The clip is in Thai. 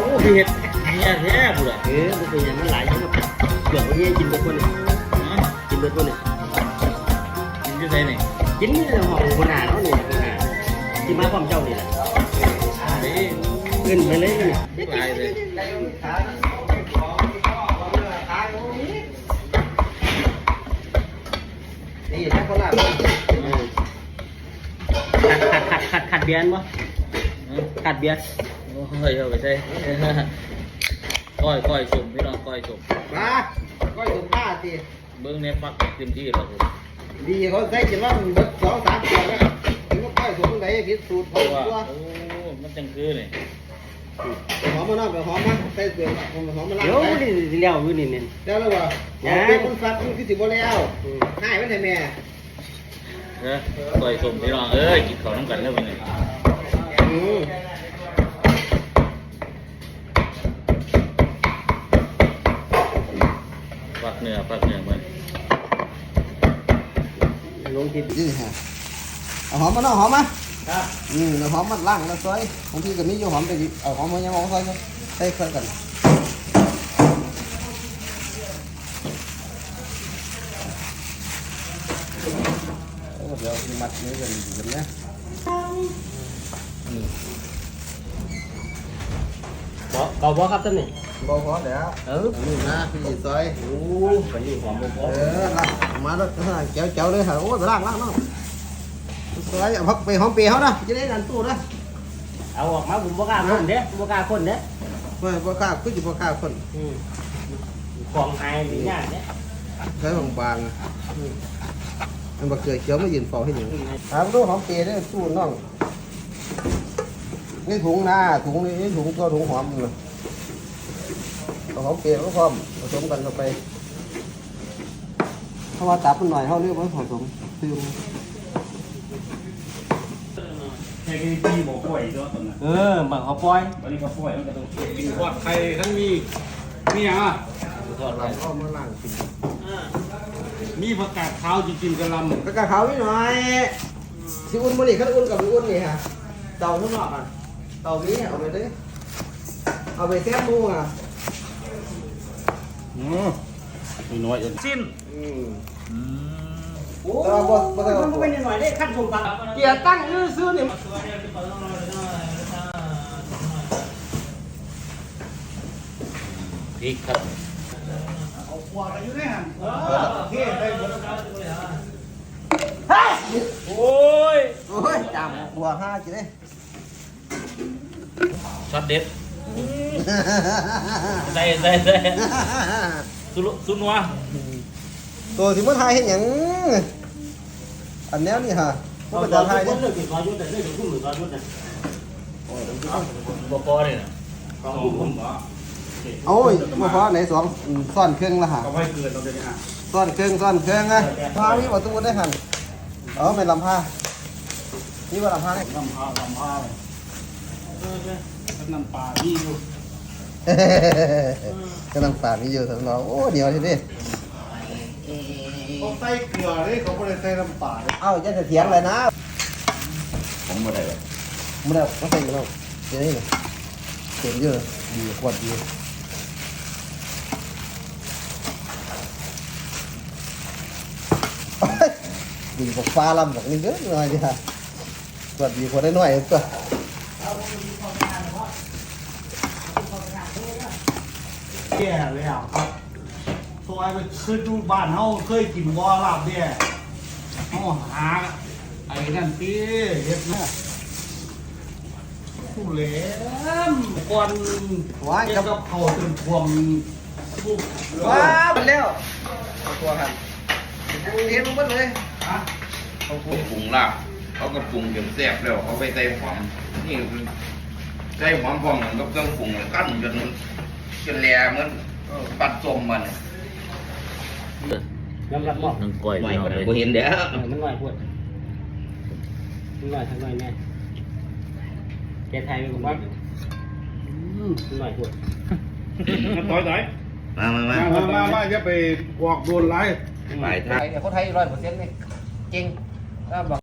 อ้พี่เห็ดเฮียแท้บุตรเออมันเป็นอย่างนั้นหลายอย่างครับเกือบวันนี้กินเบิดคนเนี่ยกินเบิดคนเนี่ยกินที่ไหนนี่กินนี่เราหอมคนหนาเนาะเนี่ยคนหนาที่มาความเจ้านี่แหละนี่ขึ้นไปเลยเนี่ยลายเลยนี่แค่คนละขัดขัดขัดขัดขัดเบียร์มั้ขัดเบียร์ โอ้ยเอาไปใช่ก้อยก้อยสุ่มพี่น้องก้อยสุ่มมาก็อยู่ผ้าตีเบิ้องเน็ตฟักเต็มที่แล้วผมดีเขาใส่กินว่ามันเบิดสองสามตัวแล้วถึงก็ค่อยสูงไหนพิสูจน์เพราะว่าตัวโอ้มันจังคือนี่หอมมาหน้าไปหอมมาใส่เสือหอมมาล่างเดี๋ยวนี่เลี้ยวอยู่นี่เนี่ยแล้วแล้วว่าเป็นคนฟัดมันคือสิบ่แล้วหายไปไหนแม่เด้อก้อยสมพี่น้องเอ้ยกินข้าวน้ำกันแล้วไปนี่ อืม ฟักเนื้อฟักเนื้อมันลงทิศนี่ฮะเอาหอมมาเนาะหอมมาอืมหอมมาล่างแล้วซอยบางทีก็มีอยู่หอมไปดิเอาหอมมายังหอมซอยใส่ค่อยกันเดี๋ยวมัดนี้กันกันนะบ่เก่าบ่ครับท่านนี่ บ่พอแล้วเออนี่นะพี่ซอยโอ้ไปอยู่หอมบ่พอเออล่างมาแล้วเจ้าเจ้าเลยฮะโอ้ยไปล่างล่างเนาะซอยเอาพักไปหอมเปียเขานะจะได้ดันตู้นะเอาออกมาผมบ่กล้าคนเด้บ่กล้าคนเด้ไม่พอกล้าคือจะพอกล้าคนอืมของไอ้นี่ยากเนี่ยใช้บางบางๆอืมอันบะเกิดเขียวไม่ยืนเฝ้าให้หนึ่งถามดูหอมเปียได้ตู้น้องนี่ถุงหน้าถุงนี่ถุงตัวถุงหอมเลย เอาหอมเปียก็พร้อมผสมกันเข้าไปเพราะว่าตับมันหน่อยเขาเรียกว่าผสมซึมแค่ที่บอกปล่อยก็ตอนนั้นเออบังเขาปล่อยวันนี้ก็ปล่อยมันก็ต้องกินทอดไข่ทั้งมีมีอย่างอะทอดเราไว้ก็มาล่างกินมีผักกาดขาวจริงๆกระลำกระกาขาวนิดหน่อยสิอุ่นมาดิขั้นอุ่นกับสิอุ่นนี่ฮะเตาข้างนอกอะเตานี้เอาไปเลยเอาไปแซ่บมูอะ อืมน้อยๆเองสิ้นอืมอืมโอ้มันก็เป็นหน่อยได้ขั้นผมปังเกียร์ตั้งยื้อซื้อนี่พริกครับโอ้ยโอ้ยจามบัวห้าจีเลยช็อตเด็ด ใส่ใส่ใส่สุรุสุนัวตัวที่มันไทยเห็นหยังอันแนวนี่ฮะมันเป็นตัวไทยคเนี่ยนเลิกกินซอยยุทธ์แต่เลิกกินกุ้งหรือซอยยุทธ์เนี่ยบปอเลยนะของผมเหรอโอ้ยมาเพราะไหนสองอืมซ่อนเครื่องละฮะก็ไม่เกินเราจะเนี่ยซ่อนเครื่องซ่อนเครื่องอะพามีประตูได้หันเออเป็นลำผ้านี่ว่าลำผ้าเนี่ยลำพาลำพาเลยก็น้ำปลามีอยู่ กำลังฝากนี่อยู่สำรองโอ้เดี๋ยวทีนี้เขาใส่เกลือเลยเขาไม่ได้ใส่น้ำปลาเลยเอ้าจะจะเถียงเลยนะผมไม่ได้เลยไม่ได้ไม่ใช่กันแล้วเดี๋ยวนี้เลยเต็มเยอะดีขวดดีดีกว่าฟ้าลำแบบนี้เยอะหน่อยดีค่ะขวดดีขวดได้หน่อยตัว แก่แล้วครับซอยไปเคยดูบ้านเฮาเคยกินวอลาบเนี่ยเฮาหาไอ้นั่นตีเฮ็ดนี่ยผู้เหลมก่อนว้ายกับเขาวจนทวมผู้ว้าไปแล้วเอาตัวครับเรียนมันเลยฮะเขาปรุงลาบเขาก็ปรุงจนแซ่บแล้วเขาไปใส่หอมนี่ใส่หอมพร้อมกับเครื่องปรุงกั้นจน จนแหลเหมือนปัดจมมันยอมรับบอกน้ำก้อยพี่น้องเลยกูเห็นเด้อมันหน่อยพูดมันหน่อยทั้งหน่อยแม่แกไทยเป็นคนบ้าหน่อยพูดต่อยต่อยมามามามามามาอย่าไปออกโดนไล่ไปทางไทยเขาไทยร้อยเปอร์เซ็นต์นี่จริงถ้าบอก